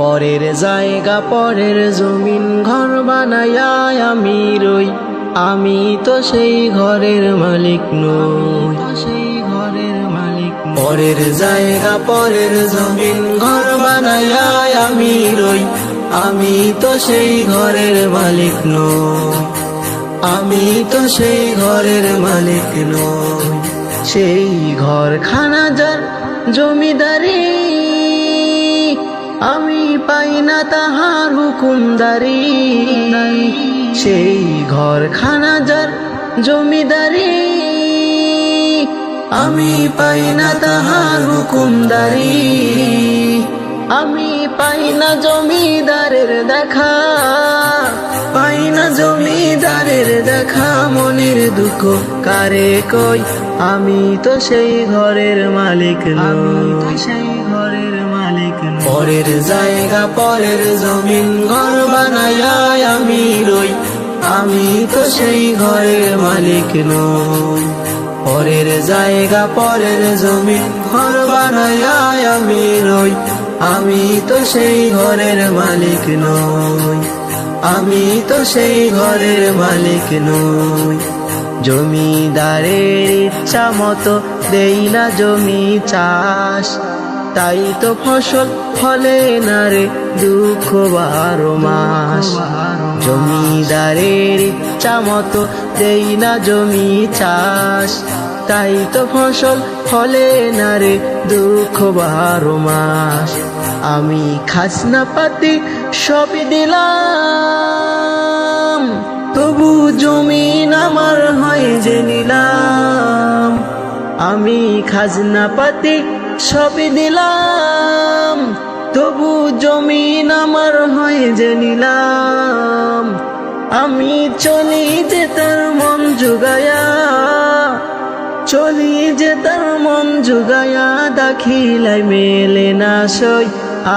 পরের জায়গা, পরের জমিন ঘর বানায়া আমি রই। আমি তো সেই ঘরের মালিক নই। সেই ঘরের মালিক পরের জায়গা, পরের জমিন ঘর বানায়া আমি রই। আমি তো সেই ঘরের মালিক নই। আমি তো সেই ঘরের মালিক নই। সেই ঘর খানা যার জমিদারি আমি পাই না তাহার হুকুমদারি সেই ঘর খানা যার জমিদারি। আমি পাই না তাহার হুকুমদারি আমি পাই না জমিদারের দেখা। পাই না জমিদারের দেখা মনের দুঃখ কারে কই? আমি তো সেই ঘরের মালিক নই সেই ঘরের পরের জায়গা, পরের জমিন ঘর বানায়া আমি রই। আমি তো সেই ঘরের মালিক নই। পরের জায়গা, পরের জমিন ঘর বানায়া আমি রই। আমি তো সেই ঘরের মালিক নই। আমি তো সেই ঘরের মালিক নই। জমিদারের ইচ্ছা মতো দেই না জমি চাষ। তাই তো ফসল ফলে না রে, দুঃখ বারো মাস। জমিদারের ইচ্ছা মতো দেই না জমি চাষ। তাই তো ফসল ফলে না রে, দুঃখ বারো মাস। আমি খাসনা পাতি সবই দিলাম, তবু জমিন আমার হয় যে নিলাম। আমি খাজনা পাতি সবই দিলাম তবু জমিন আমার হয় যে নিলাম। আমি চলি যে তার মন জুগায়া, চলি যে তার মন জুগায়া দাখিলাই মেলে না সই।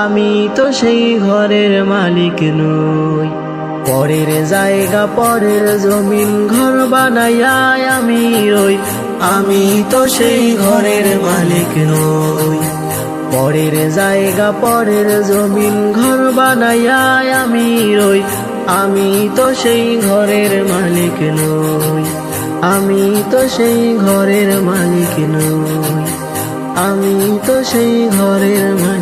আমি তো সেই ঘরের মালিক নই। পরের জায়গা, পরের জমিন ঘর বানাইয়া আমি রই। আমি তো সেই ঘরের মালিক নই। পরের জায়গা, পরের জমিন, ঘর বানাইয়া আমি রই। আমি তো সেই ঘরের মালিক নই। আমি তো সেই ঘরের মালিক নই। আমি তো সেই ঘরের মালিক